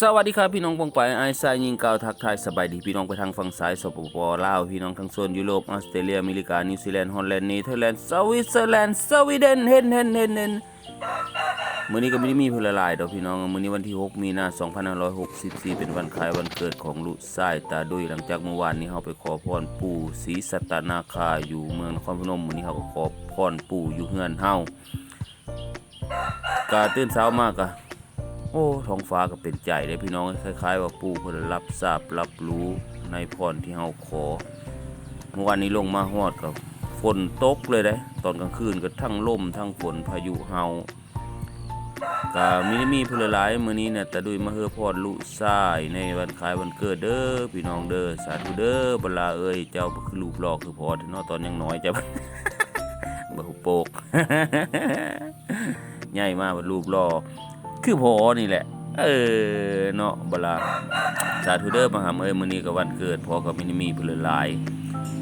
สวัสดีครับพี่น้องปองไปไอซายยิงกาวทักทายสบายดีพี่น้องไปทางฝั่งซ้ายสปปลาวพี่น้องทางโซนยุโรปออสเตรเลียอเมริกานิวซีแลนด์ฮอลแลนด์เนเธอร์แลนด์สวิตเซอร์แลนด์สวีเดนเห็นเห็นเห็นเห็นมื้อนี้ก็ไม่ได้มีเพื่นลลายดอกพี่น้องมื้อนี้วันที่ 6 มีนา2564 เป็นวันคล้ายวันเกิดของลูกชายตาดุยหลังจากเมื่อวานนี้เฮาไปขอพรปู่ศรีสัตนาคาอยู่เมืองนครพนมมื้อนี้เฮาก็ขอพรปู่อยู่เฮือนเฮากาตื่นเช้ามากอะ อ้ท้องฟ้าก็เป็นใจเลยพี่น้องคล้าย ๆ ว่าปู่เพิ่นรับทราบรับรู้ในพรที่เฮาขอเมื่อวานนี้ลงมาฮอดกับฝนตกเลยเด้ตอนกลางคืนก็ทั้งลมทั้งฝนพายุเฮาก็มีมีเพนหลายมื้อนี้เนี่ยแต่ด้วยมาเฮือพรลุชายในวันคล้ายวันเกิดเด้อพี่น้องเด้อสาธุเด้อบลาเอ้ยเจ้าบ่คือรูปหล่อคือพอเนาะตอนยังน้อยจ้ะบ่ฮู้โปกใหญ่มากบ่รูปหล่อ คือพอนี่แหละ เออเนาะบลาสาธุเด้อมาหามเอ้ยมื้อนี้ก็วันเกิดพ่อก็มินิมีเพิ่นหลาย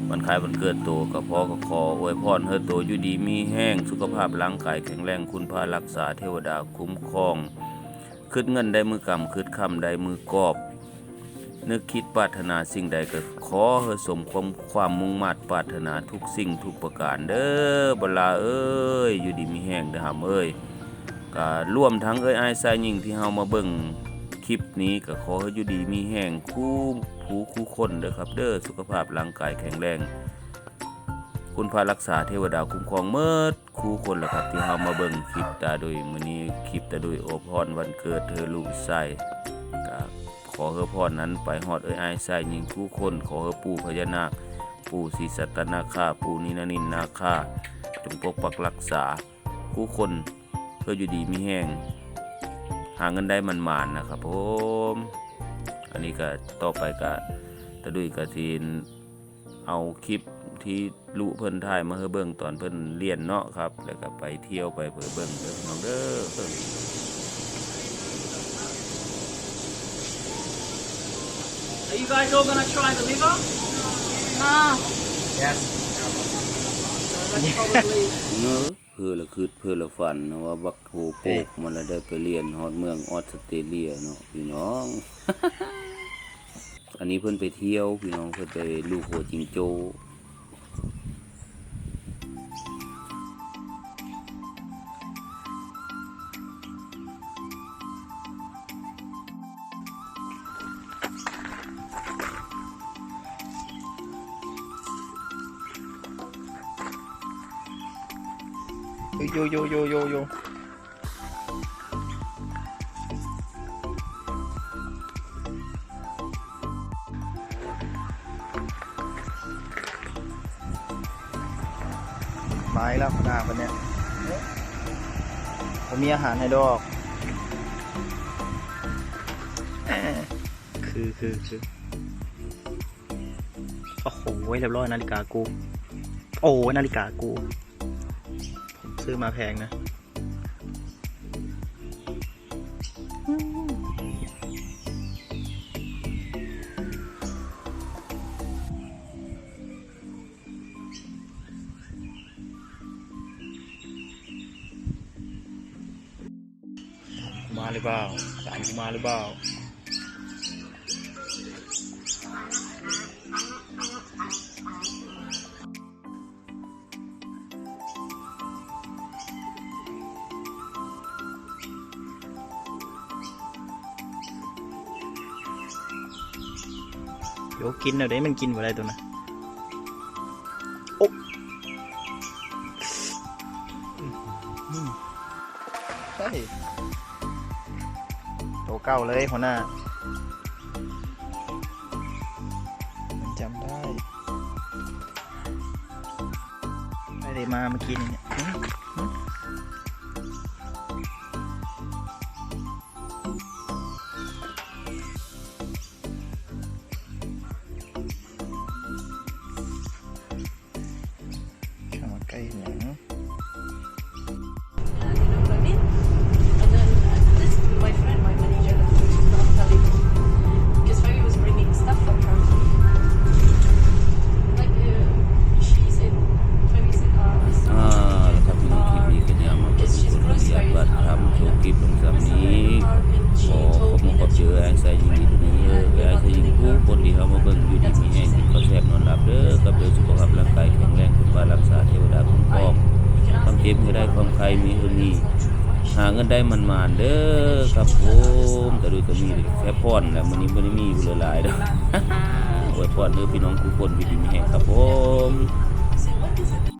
วันคล้ายวันเกิดโตก็พ่อก็ขออวยพรให้โตอยู่ดีมีแห้งสุขภาพร่างกายแข็งแรงคุณพารักษาเทวดาคุ้มครองคิดเงินได้มือกำคิดคำได้มือกอบ นึกคิดปรารถนาสิ่งใดก็ขอให้สมความความมุ่งมั่นปรารถนาทุกสิ่งทุกประการเด้อบลาเอ้ยอยู่ดีมีแห้งเด้อหามเอ้ย ก็ร่วมทั้งเอ้ยไอ้ายสายยิงที่เฮามาเบิ่งคลิปนี้ก็ขอให้อยู่ดีมีแห่งคู่ผู้คู่คนเด้อครับ เด้อสุขภาพร่างกายแข็งแรง คุณพารักษาเทวดาคุ้มครองเมิดคู่คนละครับที่เฮามาเบิ่งคลิปตาโดยมื้อนี้คลิปตาโดยโอพรวันเกิดเธอลูกไส้ก็ขอเฮอพรนั้นไปฮอดเอ้ยไอ้ายสายยิงคู่คน ขอเฮอปู่พญานาคปู่ศรีสัตนาคาปู่นินานินนาคาจงปกปักรักษาคู่คน พื่ออยู่ดีมีแห้งหาเงินได้มันมานๆนะครับผมอันนี้ก็ต่อไปก็ตะดุยกระทีนเอาคลิปที่ลุเพิ่นถ่ายมาให้เบิ่งตอนเพิ่นเรียนเนาะครับ แล้วก็ไปเที่ยวไปเพื่อเบิ่งเด้อพี่น้องเด้อเบิ่ง Are you guys all gonna try the liver? Yes. That's probably เนอะ เพื่อละคืดเพื่อละฝันนะว่าบักโฮโปกมันละได้ไปเรียนฮอดเมืองออสเตรเลียเนาะพี่น้อง อันนี้เพิ่นไปเที่ยวพี่น้องเพิ่นไปลูกโหจิงโจ โยโยโยโยโยไม้แล้วหน้าคนเนี้ยผมมีอาหารให้ดอกเอ้อคือคือคือโอ้โหเรียบร้อยนาฬิกากู โอ้นาฬิกากู ซื้อมาแพงนะ มาหรือเปล่าสามกูมาหรือเปล่า เดี๋ยวกินเอาเดี๋ยวมันกินอะไรตัวน่ะโอ๊ะอืมใช่ตัวเก่าเลยหัวหน้ามันจำได้ไม่ได้มาเมื่อกี้นี่เนี่ย ใครมีคนมี หาเงินได้มันมาเด้อครับผมแต่ดูก็มีแค่พรแหละมันนี้มันนี้มีอยู่หลายๆเด้ออวยพรเด้อพี่น้องทุกคนวิดีมีแฮงครับผม